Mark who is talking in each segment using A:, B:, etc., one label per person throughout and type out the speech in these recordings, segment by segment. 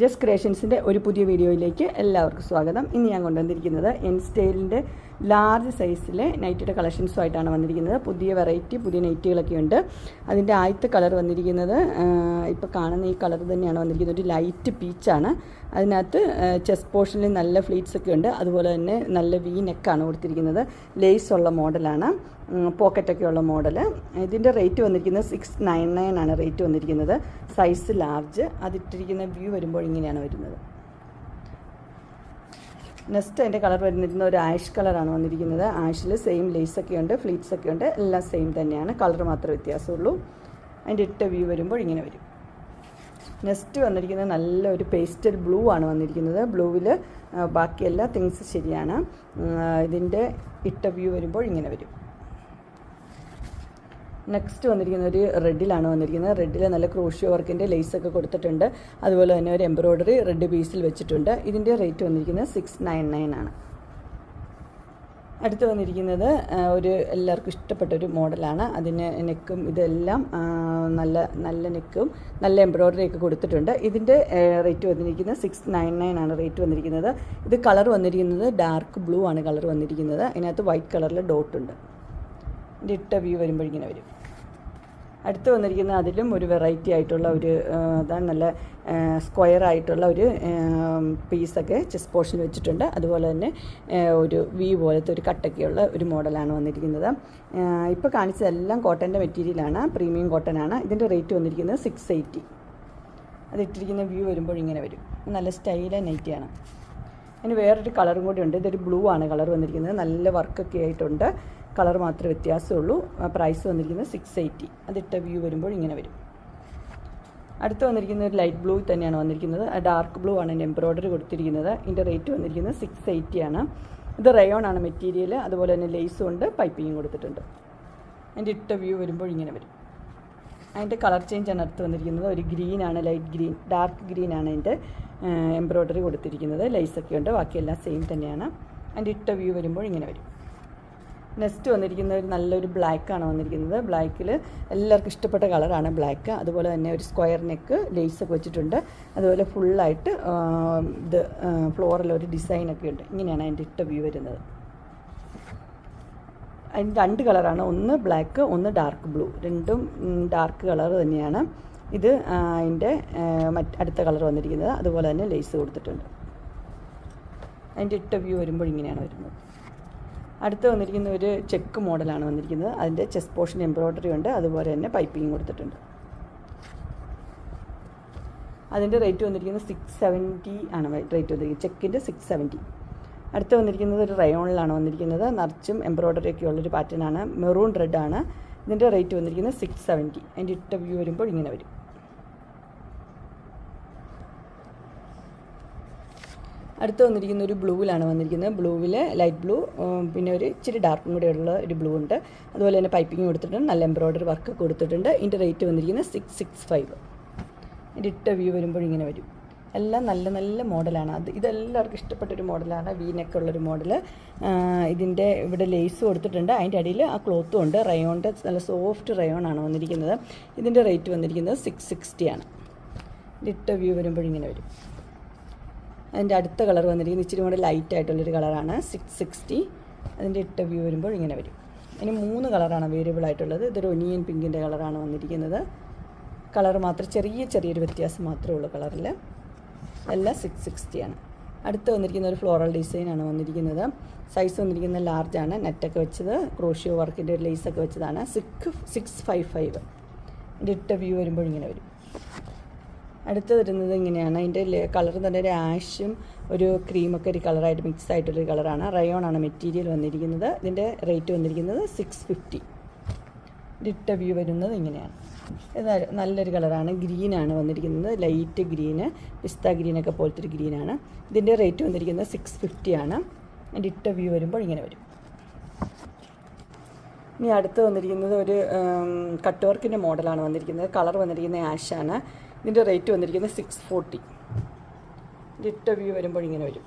A: Just ക്രിയേഷൻസിന്റെ ഒരു പുതിയ വീഡിയോയിലേക്ക് എല്ലാവർക്കും സ്വാഗതം. ഇന്ന് ഞാൻ കൊണ്ടുവന്നിരിക്കുന്നത് എൻ സ്റ്റൈലിന്റെ ലാർജ് സൈസിലെ നൈറ്റിയുടെ കളക്ഷൻസുമായിട്ടാണ് വന്നിരിക്കുന്നത്. പുതിയ വെറൈറ്റി പുതിയ നൈറ്റികളൊക്കെ ഉണ്ട്. അതിന്റെ ആദ്യത്തെ കളർ വന്നിരിക്കുന്നത് ഇപ്പോൾ കാണുന്ന ഈ കളർ തന്നെയാണ് വന്നിരിക്കുന്നത്. ഒരു ലൈറ്റ് പീച്ചാണ് അതിനകത്ത് ചെസ്റ്റ് പോർഷനിൽ നല്ല ഫ്ലീറ്റ്സ് ഒക്കെ ഉണ്ട്. അതുപോലെ തന്നെ നല്ല വി നെക്കാണ് കൊടുത്തിരിക്കുന്നത്. ലേസ് ഉള്ള മോഡലാണ് പോക്കറ്റൊക്കെ ഉള്ള മോഡൽ ഇതിന്റെ റേറ്റ് വന്നിരിക്കുന്നത് സിക്സ് നയൻ നയൻ ആണ് റേറ്റ് വന്നിരിക്കുന്നത്. സൈസ് ലാർജ് അതിട്ടിരിക്കുന്ന വ്യൂ വരുമ്പോൾ ഇങ്ങനെയാണ് വരുന്നത്. നെക്സ്റ്റ് അതിന്റെ കളർ വരുന്നിരുന്ന ഒരു ആഷ് കളറാണ് വന്നിരിക്കുന്നത്. ആഷിൽ സെയിം ലേസ് ഒക്കെ ഉണ്ട് ഫ്ലീറ്റ്സ് ഒക്കെ ഉണ്ട്. എല്ലാം സെയിം തന്നെയാണ്. കളർ മാത്രമേ വ്യത്യാസമുള്ളൂ. അതിന്റെ ഇട്ട വ്യൂ വരുമ്പോൾ ഇങ്ങനെ വരും. നെക്സ്റ്റ് വന്നിരിക്കുന്നത് നല്ലൊരു പേസ്റ്റൽ ബ്ലൂ ആണ് വന്നിരിക്കുന്നത്. ബ്ലൂവിൽ ബാക്കി എല്ലാ തിങ്സ് ശരിയാണ്. ഇതിന്റെ ഇട്ട വ്യൂ വരുമ്പോൾ ഇങ്ങനെ വരും. നെക്സ്റ്റ് വന്നിരിക്കുന്ന ഒരു റെഡിലാണ് വന്നിരിക്കുന്നത്. റെഡിൽ നല്ല ക്രോഷ്യോ വർക്കിന്റെ ലേസൊക്കെ കൊടുത്തിട്ടുണ്ട്. അതുപോലെ തന്നെ ഒരു എംബ്രോയ്ഡറി റെഡ് പീസിൽ വെച്ചിട്ടുണ്ട്. ഇതിന്റെ റേറ്റ് വന്നിരിക്കുന്നത് സിക്സ് നയൻ നയൻ ആണ്. അടുത്ത് വന്നിരിക്കുന്നത് ഒരു എല്ലാവർക്കും ഇഷ്ടപ്പെട്ട ഒരു മോഡലാണ്. അതിന് നെക്കും ഇതെല്ലാം നല്ല നല്ല നെക്കും നല്ല എംബ്രോയ്ഡറി ഒക്കെ കൊടുത്തിട്ടുണ്ട്. ഇതിന്റെ റേറ്റ് വന്നിരിക്കുന്നത് സിക്സ് നയൻ നയൻ ആണ് റേറ്റ് വന്നിരിക്കുന്നത്. ഇത് കളർ വന്നിരിക്കുന്നത് ഡാർക്ക് ബ്ലൂ ആണ് കളർ വന്നിരിക്കുന്നത്. അതിനകത്ത് വൈറ്റ് കളറിൽ ഡോട്ടുണ്ട്. ഇട്ട വ്യൂ വരുമ്പോഴിങ്ങനെ വരും. അടുത്ത് വന്നിരിക്കുന്ന അതിലും ഒരു വെറൈറ്റി ആയിട്ടുള്ള ഒരു അതാണ് നല്ല സ്ക്വയർ ആയിട്ടുള്ള ഒരു പീസൊക്കെ ചെസ് പോർഷൻ വെച്ചിട്ടുണ്ട്. അതുപോലെ തന്നെ ഒരു വി പോലത്തെ ഒരു കട്ടൊക്കെയുള്ള ഒരു മോഡലാണ് വന്നിരിക്കുന്നത്. ഇപ്പോൾ കാണിച്ചതെല്ലാം കോട്ടന്റെ മെറ്റീരിയലാണ് പ്രീമിയം കോട്ടൺ ആണ്. ഇതിന്റെ റേറ്റ് വന്നിരിക്കുന്നത് സിക്സ് എയ്റ്റി അതിട്ടിരിക്കുന്ന വ്യൂ വരുമ്പോൾ ഇങ്ങനെ വരും. നല്ല സ്റ്റൈല നൈറ്റിയാണ് അതിന് വേറൊരു കളറും കൂടി ഉണ്ട്. ഇതൊരു ബ്ലൂ ആണ് കളർ വന്നിരിക്കുന്നത്. നല്ല വർക്കൊക്കെ ആയിട്ടുണ്ട്. കളർ മാത്രമേ വ്യത്യാസമുള്ളൂ. പ്രൈസ് വന്നിരിക്കുന്നത് സിക്സ് എയ്റ്റി അതിട്ട വ്യൂ വരുമ്പോൾ ഇങ്ങനെ വരും. അടുത്ത് വന്നിരിക്കുന്ന ഒരു ലൈറ്റ് ബ്ലൂ തന്നെയാണ് വന്നിരിക്കുന്നത്. ഡാർക്ക് ബ്ലൂ ആണ് എന്റെ എംബ്രോയ്ഡറി കൊടുത്തിരിക്കുന്നത്. ഇതിന്റെ റേറ്റ് വന്നിരിക്കുന്നത് സിക്സ് എയ്റ്റി ആണ്. ഇത് റയോൺ ആണ് മെറ്റീരിയൽ അതുപോലെ തന്നെ ലേസും ഉണ്ട്. പൈപ്പിങ്ങും കൊടുത്തിട്ടുണ്ട്. അതിന്റെ ഇട്ട വ്യൂ വരുമ്പോൾ ഇങ്ങനെ വരും. അതിന്റെ കളർ ചേഞ്ച് ആണ് അടുത്ത് വന്നിരിക്കുന്നത്. ഒരു ഗ്രീൻ ആണ് ലൈറ്റ് ഗ്രീൻ ഡാർക്ക് ഗ്രീൻ ആണ് അതിന്റെ എംബ്രോയ്ഡറി കൊടുത്തിരിക്കുന്നത്. ലൈസൊക്കെ ഉണ്ട്. ബാക്കിയെല്ലാം സെയിം തന്നെയാണ്. അതിന്റെ ഇട്ട വ്യൂ വരുമ്പോൾ ഇങ്ങനെ വരും. നെക്സ്റ്റ് വന്നിരിക്കുന്ന ഒരു നല്ലൊരു ബ്ലാക്കാണ് വന്നിരിക്കുന്നത്. ബ്ലാക്കിൽ എല്ലാവർക്കും ഇഷ്ടപ്പെട്ട കളറാണ് ബ്ലാക്ക് അതുപോലെ തന്നെ ഒരു സ്ക്വയർ നെക്ക് ലേസൊക്കെ വെച്ചിട്ടുണ്ട്. അതുപോലെ ഫുള്ളായിട്ട് ഇത് ഫ്ലോറിൽ ഒരു ഡിസൈനൊക്കെ ഉണ്ട്. ഇങ്ങനെയാണ് അതിന്റെ ഇട്ട വ്യൂ വരുന്നത്. അതിന് രണ്ട് കളറാണ് ഒന്ന് ബ്ലാക്ക് ഒന്ന് ഡാർക്ക് ബ്ലൂ രണ്ടും ഡാർക്ക് കളർ തന്നെയാണ്. ഇത് അതിന്റെ മറ്റ് അടുത്ത കളർ വന്നിരിക്കുന്നത്. അതുപോലെ തന്നെ ലേസ് കൊടുത്തിട്ടുണ്ട്. അതിന്റെ ഇട്ട വ്യൂ വരുമ്പോൾ ഇങ്ങനെയാണ് വരുന്നത്. അടുത്ത് വന്നിരിക്കുന്ന ഒരു ചെക്ക് മോഡലാണ് വന്നിരിക്കുന്നത്. അതിന്റെ ചെസ് പോർഷൻ എംബ്രോയ്ഡറി ഉണ്ട്. അതുപോലെ തന്നെ പൈപ്പിംഗ് കൊടുത്തിട്ടുണ്ട്. അതിന്റെ റേറ്റ് വന്നിരിക്കുന്നത് സിക്സ് സെവന്റി ആണ് റേറ്റ് വന്നിരിക്കുന്നത്. ചെക്കിന്റെ സിക്സ് സെവന്റി അടുത്ത് വന്നിരിക്കുന്നത് ഒരു റയോണിലാണ് വന്നിരിക്കുന്നത്. നിറച്ചും എംബ്രോയ്ഡറി ഒക്കെ ഉള്ളൊരു പാറ്റേൺ ആണ്. മെറൂൺ റെഡ് ആണ്. ഇതിന്റെ റേറ്റ് വന്നിരിക്കുന്നത് സിക്സ് സെവന്റി അതിന്റെ ഇട്ട വ്യൂ വരുമ്പോൾ ഇങ്ങനെ വരും. അടുത്ത് വന്നിരിക്കുന്ന ഒരു ബ്ലൂവിലാണ് വന്നിരിക്കുന്നത്. ബ്ലൂവിൽ ലൈറ്റ് ബ്ലൂ പിന്നെ ഒരു ഇച്ചിരി ഡാർക്കും കൂടെ ഉള്ള ഒരു ബ്ലൂ ഉണ്ട്. അതുപോലെ തന്നെ പൈപ്പിംഗ് കൊടുത്തിട്ടുണ്ട് നല്ല എംബ്രോയ്ഡറി വർക്ക് കൊടുത്തിട്ടുണ്ട്. ഇതിന്റെ റേറ്റ് വന്നിരിക്കുന്നത് സിക്സ് സിക്സ് ഫൈവ് ഇതിന്റെ ഇട്ട വ്യൂ വരുമ്പോൾ ഇങ്ങനെ വരും. എല്ലാം നല്ല നല്ല മോഡലാണ് അത് ഇതെല്ലാവർക്കും ഇഷ്ടപ്പെട്ടൊരു മോഡലാണ് വീനൊക്കെ ഉള്ളൊരു മോഡൽ ഇതിന്റെ ഇവിടെ ലേസ് കൊടുത്തിട്ടുണ്ട്. അതിന്റെ അടിയിൽ ആ ക്ലോത്തും ഉണ്ട്. റയോണിന്റെ നല്ല സോഫ്റ്റ് റയോൺ ആണ് വന്നിരിക്കുന്നത്. ഇതിന്റെ റേറ്റ് വന്നിരിക്കുന്നത് സിക്സ് സിക്സ്റ്റിയാണ് ഇട്ട വ്യൂ വരുമ്പോഴിങ്ങനെ വരും. അതിന്റെ അടുത്ത കളർ വന്നിരിക്കുന്നത് ഇച്ചിരി കൂടെ ലൈറ്റ് ആയിട്ടുള്ളൊരു കളറാണ് സിക്സ് സിക്സ്റ്റി അതിന്റെ ഇട്ട വ്യൂ വരുമ്പോൾ ഇങ്ങനെ വരും. ഇനി മൂന്ന് കളറാണ് അവൈലബിൾ ആയിട്ടുള്ളത്. ഇതൊരു ഒനിയൻ പിങ്കിന്റെ കളറാണ് വന്നിരിക്കുന്നത്. കളർ മാത്രം ചെറിയ ചെറിയൊരു വ്യത്യാസം മാത്രമേ ഉള്ളൂ കളറിൽ. എല്ലാം സിക്സ് സിക്സ്റ്റിയാണ് അടുത്ത് വന്നിരിക്കുന്ന ഒരു ഫ്ലോറൽ ഡിസൈനാണ് വന്നിരിക്കുന്നത്. സൈസ് വന്നിരിക്കുന്നത് ലാർജാണ് നെറ്റൊക്കെ വെച്ചത് ക്രോഷ്യോ വർക്കിന്റെ ഒരു ലേസൊക്കെ വെച്ചതാണ്. സിക്സ് സിക്സ് ഫൈവ് ഫൈവ് ഇട്ട വ്യൂ വരുമ്പോൾ ഇങ്ങനെ വരും. അടുത്ത് വരുന്നത് ഇങ്ങനെയാണ്. അതിന്റെ കളർ തന്നെ ഒരു ആഷും ഒരു ക്രീമൊക്കെ ഒരു കളറായിട്ട് മിക്സ് ആയിട്ടുള്ളൊരു കളറാണ്. റയോൺ ആണ് മെറ്റീരിയൽ വന്നിരിക്കുന്നത്. ഇതിന്റെ റേറ്റ് വന്നിരിക്കുന്നത് സിക്സ് ഫിഫ്റ്റി ഇട്ട വ്യൂ വരുന്നത് ഇങ്ങനെയാണ്. ഇത് നല്ലൊരു കളറാണ്. ഗ്രീനാണ് വന്നിരിക്കുന്നത്. ലൈറ്റ് ഗ്രീന് പിസ്ത ഗ്രീനൊക്കെ പോലത്തെ ഒരു ഗ്രീനാണ് ഇതിന്റെ റേറ്റ് വന്നിരിക്കുന്നത് സിക്സ് ഫിഫ്റ്റി ആണ്. ഇട്ട വ്യൂ വരുമ്പോൾ ഇങ്ങനെ വരും. ഇനി അടുത്ത് വന്നിരിക്കുന്നത് ഒരു കട്ട് വർക്കിന്റെ മോഡലാണ് വന്നിരിക്കുന്നത്. കളർ വന്നിരിക്കുന്നത് ആഷാണ്. ഇതിന്റെ റേറ്റ് വന്നിരിക്കുന്നത് സിക്സ് ഫോർട്ടി ഇട്ട വ്യൂ വരുമ്പോൾ ഇങ്ങനെ വരും.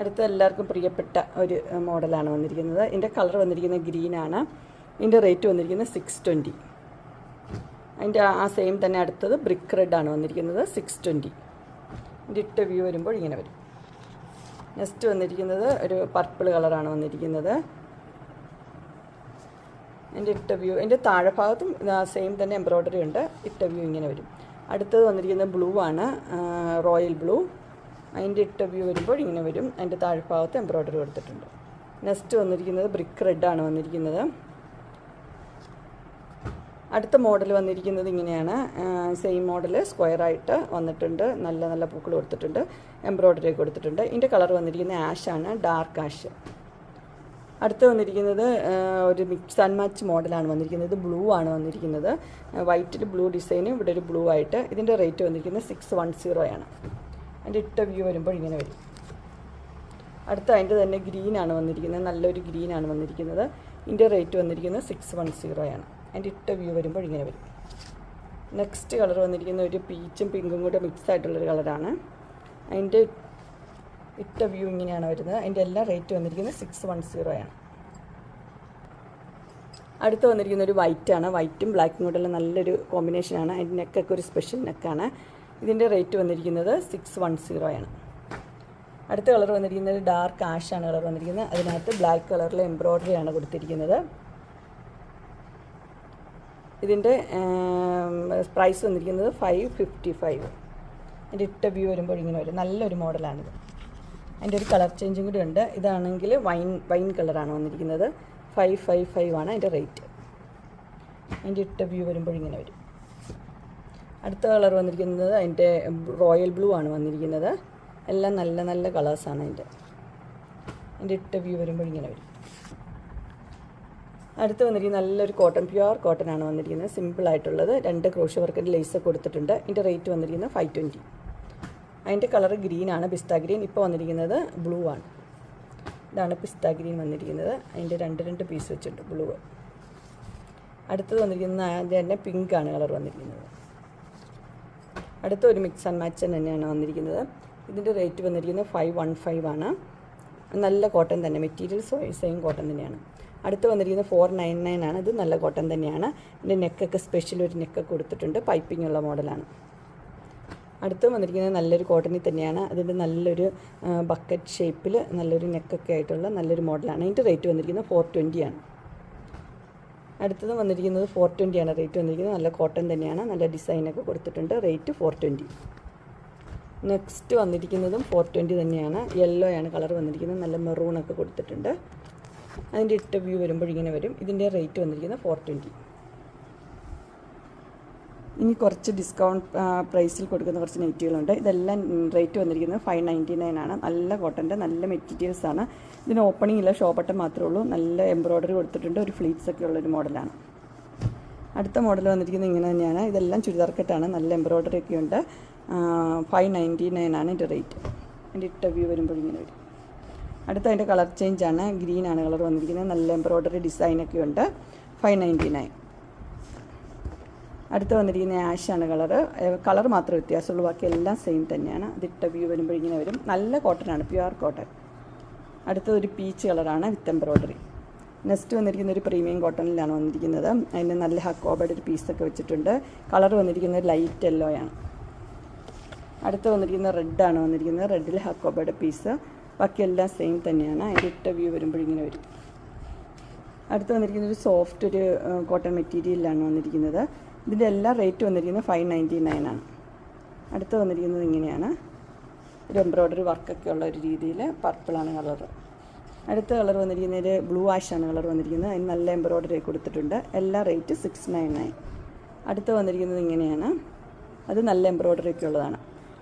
A: അടുത്ത എല്ലാവർക്കും പ്രിയപ്പെട്ട ഒരു മോഡലാണ് വന്നിരിക്കുന്നത്. ഇതിന്റെ കളർ വന്നിരിക്കുന്നത് ഗ്രീനാണ് ഇതിന്റെ റേറ്റ് വന്നിരിക്കുന്നത് സിക്സ് ട്വന്റി അതിന്റെ ആ സെയിം തന്നെ അടുത്തത് ബ്രിക്ക് റെഡ് ആണ് വന്നിരിക്കുന്നത് സിക്സ് ട്വന്റി ഇതിന്റെ ഇട്ട വ്യൂ വരുമ്പോൾ ഇങ്ങനെ വരും. നെക്സ്റ്റ് വന്നിരിക്കുന്നത് ഒരു പർപ്പിൾ കളറാണ് വന്നിരിക്കുന്നത്. എന്റെ ഇട്ട വ്യൂ എന്റെ താഴെ ഭാഗത്തും സെയിം തന്നെ എംബ്രോയ്ഡറി ഉണ്ട്. ഇട്ട വ്യൂ ഇങ്ങനെ വരും. അടുത്തത് വന്നിരിക്കുന്നത് ബ്ലൂ ആണ്. റോയൽ ബ്ലൂ അതിന്റെ ഇട്ട വ്യൂ വരുമ്പോൾ ഇങ്ങനെ വരും. അതിന്റെ താഴെ ഭാഗത്ത് എംബ്രോയ്ഡറി കൊടുത്തിട്ടുണ്ട്. നെക്സ്റ്റ് വന്നിരിക്കുന്നത് ബ്രിക്ക് റെഡ് ആണ് വന്നിരിക്കുന്നത്. അടുത്ത മോഡൽ വന്നിരിക്കുന്നത് ഇങ്ങനെയാണ്. സെയിം മോഡൽ സ്ക്വയറായിട്ട് വന്നിട്ടുണ്ട്. നല്ല നല്ല പൂക്കൾ കൊടുത്തിട്ടുണ്ട്. എംബ്രോയ്ഡറി കൊടുത്തിട്ടുണ്ട്. ഇതിന്റെ കളർ വന്നിരിക്കുന്നത് ആഷാണ് ഡാർക്ക് ആഷ് അടുത്ത് വന്നിരിക്കുന്നത് ഒരു മിക്സ് ആൻഡ് മാച്ച് മോഡലാണ് വന്നിരിക്കുന്നത്. ബ്ലൂ ആണ് വന്നിരിക്കുന്നത്. വൈറ്റിൽ ബ്ലൂ ഡിസൈനും ഇവിടെ ഒരു ബ്ലൂ ആയിട്ട് ഇതിന്റെ റേറ്റ് വന്നിരിക്കുന്നത് സിക്സ് വൺ സീറോ ആണ്. അതിന്റെ ഇട്ട വ്യൂ വരുമ്പോൾ ഇങ്ങനെ വരും. അടുത്ത അതിന്റെ തന്നെ ഗ്രീനാണ് വന്നിരിക്കുന്നത്. നല്ലൊരു ഗ്രീനാണ് വന്നിരിക്കുന്നത്. ഇതിന്റെ റേറ്റ് വന്നിരിക്കുന്നത് സിക്സ് വൺ സീറോ ആണ്. അതിന്റെ ഇട്ട വ്യൂ വരുമ്പോൾ ഇങ്ങനെ വരും. നെക്സ്റ്റ് കളർ വന്നിരിക്കുന്ന ഒരു പീച്ചും പിങ്കും കൂടെ മിക്സ് ആയിട്ടുള്ളൊരു കളറാണ്. അതിന്റെ ഇട്ട വ്യൂ ഇങ്ങനെയാണ് വരുന്നത്. അതിന്റെ എല്ലാ റേറ്റ് വന്നിരിക്കുന്നത് സിക്സ് വൺ സീറോ ആണ്. അടുത്ത് വന്നിരിക്കുന്ന ഒരു വൈറ്റ് ആണ്. വൈറ്റും ബ്ലാക്കും കൂടെയുള്ള നല്ലൊരു കോമ്പിനേഷനാണ് അതിന്റെ നെക്കൊക്കെ ഒരു സ്പെഷ്യൽ നെക്കാണ് ഇതിന്റെ റേറ്റ് വന്നിരിക്കുന്നത് സിക്സ് വൺ സീറോ ആണ്. അടുത്ത കളർ വന്നിരിക്കുന്നത് ഡാർക്ക് ആഷാണ് കളർ വന്നിരിക്കുന്നത്. അതിനകത്ത് ബ്ലാക്ക് കളറിലെ എംബ്രോയ്ഡറി ആണ് കൊടുത്തിരിക്കുന്നത്. ഇതിന്റെ പ്രൈസ് വന്നിരിക്കുന്നത് ഫൈവ് ഫിഫ്റ്റി ഫൈവ് അതിന്റെ ഇട്ട വ്യൂ വരുമ്പോൾ ഇങ്ങനെ വരും. നല്ലൊരു മോഡലാണിത് അതിന്റെ ഒരു കളർ ചേഞ്ചും കൂടി ഉണ്ട്. ഇതാണെങ്കിൽ വൈൻ വൈൻ കളറാണ് വന്നിരിക്കുന്നത്. ഫൈവ് ഫൈവ് ഫൈവ് ആണ് അതിന്റെ റേറ്റ്. അതിന്റെ ഇട്ട വ്യൂ വരുമ്പോൾ ഇങ്ങനെ വരും. അടുത്ത കളർ വന്നിരിക്കുന്നത് അതിന്റെ റോയൽ ബ്ലൂ ആണ് വന്നിരിക്കുന്നത്. എല്ലാം നല്ല നല്ല കളേഴ്സാണ് അതിന്റെ. അതിന്റെ ഇട്ട വ്യൂ വരുമ്പോൾ ഇങ്ങനെ വരും. അടുത്ത് വന്നിരിക്കുന്ന നല്ലൊരു കോട്ടൺ പ്യുവർ കോട്ടൺ ആണ് വന്നിരിക്കുന്നത്. സിമ്പിൾ ആയിട്ടുള്ളത് രണ്ട് ക്രോഷ് വർക്കിന്റെ ലേസ് കൊടുത്തിട്ടുണ്ട്. ഇതിന്റെ റേറ്റ് വന്നിരിക്കുന്നത് ഫൈവ് ട്വന്റി. അതിന്റെ കളർ ഗ്രീനാണ് പിസ്ത ഗ്രീൻ. ഇപ്പോൾ വന്നിരിക്കുന്നത് ബ്ലൂ ആണ്. ഇതാണ് പിസ്ത ഗ്രീൻ വന്നിരിക്കുന്നത്. അതിന്റെ രണ്ട് രണ്ട് പീസ് വെച്ചിട്ടുണ്ട് ബ്ലൂ. അടുത്തത് വന്നിരിക്കുന്നത് അതിന്റെ തന്നെ പിങ്ക് ആണ് കളർ വന്നിരിക്കുന്നത്. അടുത്ത ഒരു മിക്സ് ആൻഡ് മാച്ച് തന്നെയാണ് വന്നിരിക്കുന്നത്. ഇതിന്റെ റേറ്റ് വന്നിരിക്കുന്നത് ഫൈവ് വൺ ഫൈവ് ആണ്. നല്ല കോട്ടൺ തന്നെ മെറ്റീരിയൽസ് സെയിം കോട്ടൺ തന്നെയാണ്. അടുത്ത് വന്നിരിക്കുന്നത് ഫോർ നയൻ നയൻ ആണ്. ഇത് നല്ല കോട്ടൺ തന്നെയാണ്. ഇതിന്റെ നെക്കൊക്കെ സ്പെഷ്യൽ ഒരു നെക്കൊക്കെ കൊടുത്തിട്ടുണ്ട്. പൈപ്പിംഗ് ഉള്ള മോഡലാണ്. അടുത്ത് വന്നിരിക്കുന്നത് നല്ലൊരു കോട്ടണിൽ തന്നെയാണ്. അതിന്റെ നല്ലൊരു ബക്കറ്റ് ഷേപ്പിൽ നല്ലൊരു നെക്കൊക്കെ ആയിട്ടുള്ള നല്ലൊരു മോഡലാണ് അതിന്റെ റേറ്റ് വന്നിരിക്കുന്നത് ഫോർ ആണ്. അടുത്തത് വന്നിരിക്കുന്നത് ഫോർ ആണ്. റേറ്റ് വന്നിരിക്കുന്നത് നല്ല കോട്ടൺ തന്നെയാണ്. നല്ല ഡിസൈനൊക്കെ കൊടുത്തിട്ടുണ്ട്. റേറ്റ് ഫോർ ട്വന്റി നെക്സ്റ്റ് വന്നിരിക്കുന്നതും ഫോർ ട്വന്റി തന്നെയാണ്. യെല്ലോ ആണ് കളർ വന്നിരിക്കുന്നത്. നല്ല മെറൂണൊക്കെ കൊടുത്തിട്ടുണ്ട്. അതിന്റെ ഇട്ട വ്യൂ വരുമ്പോൾ ഇങ്ങനെ വരും. ഇതിന്റെ റേറ്റ് വന്നിരിക്കുന്നത് ഫോർ ട്വന്റി ഇനി കുറച്ച് ഡിസ്കൗണ്ട് പ്രൈസിൽ കൊടുക്കുന്ന കുറച്ച് നെറ്റുകളുണ്ട്. ഇതെല്ലാം റേറ്റ് വന്നിരിക്കുന്നത് ഫൈവ് നയന്റി നയൻ ആണ്. നല്ല കോട്ടന്റെ നല്ല മെറ്റീരിയൽസ് ആണ്. ഇതിന് ഓപ്പണിംഗ് ഇല്ല ഷോ ബട്ടൺ മാത്രമേ ഉള്ളൂ. നല്ല എംബ്രോയ്ഡറി കൊടുത്തിട്ടുണ്ട്. ഒരു ഫ്ലീറ്റ്സ് ഒക്കെ ഉള്ളൊരു മോഡലാണ് അടുത്ത മോഡൽ വന്നിരിക്കുന്നത് ഇങ്ങനെ തന്നെയാണ്. ഇതെല്ലാം ചുരിദാർ കെട്ടാണ് നല്ല എംബ്രോയ്ഡറി ഒക്കെ ഉണ്ട്. ഫൈവ് നയന്റി നയൻ ആണ് ഇതിന്റെ റേറ്റ് എന്റെ ഇട്ട വ്യൂ വരുമ്പോൾ ഇങ്ങനെ വരും. അടുത്ത അതിന്റെ കളർ ചേഞ്ച് ആണ്. ഗ്രീൻ ആണ് കളർ വന്നിരിക്കുന്നത്. നല്ല എംബ്രോയ്ഡറി ഡിസൈനൊക്കെ ഉണ്ട്. ഫൈവ് നയന്റി നയൻ അടുത്ത് വന്നിരിക്കുന്ന ആഷാണ് കളർ കളർ മാത്രമേ വ്യത്യാസമുള്ളൂ. ബാക്കി എല്ലാം സെയിം തന്നെയാണ്. അതിട്ട വ്യൂ വരുമ്പോൾ ഇങ്ങനെ വരും. നല്ല കോട്ടൺ ആണ്. പ്യുവർ കോട്ടൺ അടുത്തത് ഒരു പീച്ച് കളറാണ് വിത്ത് എംബ്രോയ്ഡറി നെക്സ്റ്റ് വന്നിരിക്കുന്ന ഒരു പ്രീമിയം കോട്ടണിലാണ് വന്നിരിക്കുന്നത്. അതിന് നല്ല ഹക്കോബയുടെ ഒരു പീസൊക്കെ വെച്ചിട്ടുണ്ട്. കളർ വന്നിരിക്കുന്നത് ലൈറ്റ് യെല്ലോ ആണ്. അടുത്ത് വന്നിരിക്കുന്ന റെഡാണ് വന്നിരിക്കുന്നത്. റെഡിൽ ഹക്കോബയുടെ പീസ് ബാക്കിയെല്ലാം സെയിം തന്നെയാണ്. അതിന്റെ ഇട്ട വ്യൂ വരുമ്പോൾ ഇങ്ങനെ വരും. അടുത്ത് വന്നിരിക്കുന്നത് ഒരു സോഫ്റ്റ് ഒരു കോട്ടൺ മെറ്റീരിയലാണ് വന്നിരിക്കുന്നത്. ഇതിന്റെ എല്ലാ റേറ്റ് വന്നിരിക്കുന്നത് ഫൈവ് നയന്റി നയൻ ആണ്. അടുത്ത് വന്നിരിക്കുന്നത് ഇങ്ങനെയാണ്. ഒരു എംബ്രോയ്ഡറി വർക്കൊക്കെ ഉള്ള ഒരു രീതിയിൽ പർപ്പിളാണ് കളർ അടുത്ത കളർ വന്നിരിക്കുന്നത് ബ്ലൂ ആഷാണ് കളർ വന്നിരിക്കുന്നത്. അതിന് നല്ല എംബ്രോയ്ഡറി കൊടുത്തിട്ടുണ്ട്. എല്ലാ റേറ്റ് സിക്സ് നയൻ നയൻ അടുത്ത് വന്നിരിക്കുന്നത് ഇങ്ങനെയാണ്. അത് നല്ല എംബ്രോയ്ഡറി ഒക്കെ ഉള്ളതാണ്.